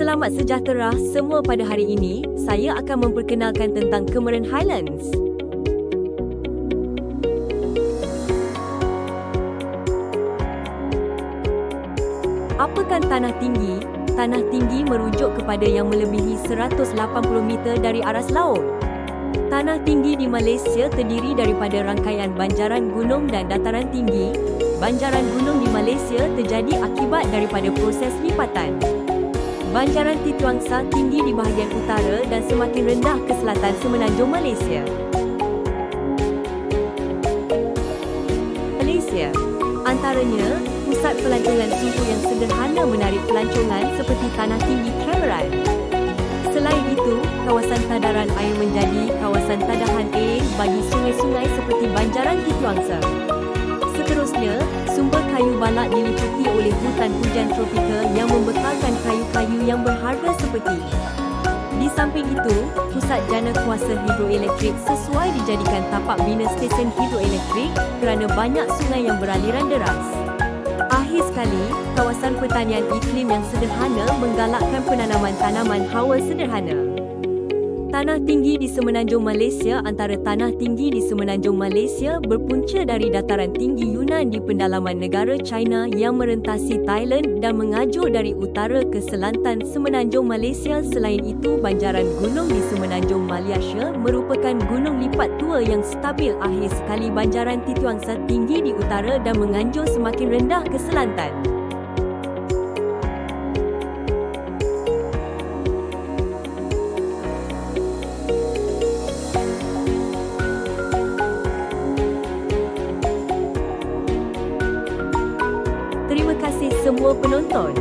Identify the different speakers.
Speaker 1: Selamat sejahtera semua pada hari ini. Saya akan memperkenalkan tentang Cameron Highlands. Apakan tanah tinggi? Tanah tinggi merujuk kepada yang melebihi 180 meter dari aras laut. Tanah tinggi di Malaysia terdiri daripada rangkaian banjaran gunung dan dataran tinggi. Banjaran gunung di Malaysia terjadi akibat daripada proses lipatan. Banjaran Titiwangsa tinggi di bahagian utara dan semakin rendah ke selatan semenanjung Malaysia. Malaysia Antaranya, pusat pelancongan suhu yang sederhana menarik pelancongan seperti tanah tinggi Cameron. Selain itu, kawasan tadaran air menjadi kawasan tadahan air bagi sungai-sungai seperti Banjaran Titiwangsa. Seterusnya, sumber kayu balak diliputi oleh hutan hujan tropika yang membekalkan kayu-kayu yang berharga seperti di samping itu, pusat jana kuasa hidroelektrik sesuai dijadikan tapak bina stesen hidroelektrik kerana banyak sungai yang beraliran deras. Akhir sekali, kawasan pertanian iklim yang sederhana menggalakkan penanaman tanaman hawa sederhana. Tanah tinggi di semenanjung Malaysia antara tanah tinggi di semenanjung Malaysia berpunca dari dataran tinggi Yunan di pendalaman negara China yang merentasi Thailand dan mengajur dari utara ke selatan semenanjung Malaysia. Selain itu, banjaran gunung di semenanjung Malaysia merupakan gunung lipat tua yang stabil. Akhir sekali banjaran Titiwangsa tinggi di utara dan menganjur semakin rendah ke selatan. semua penonton.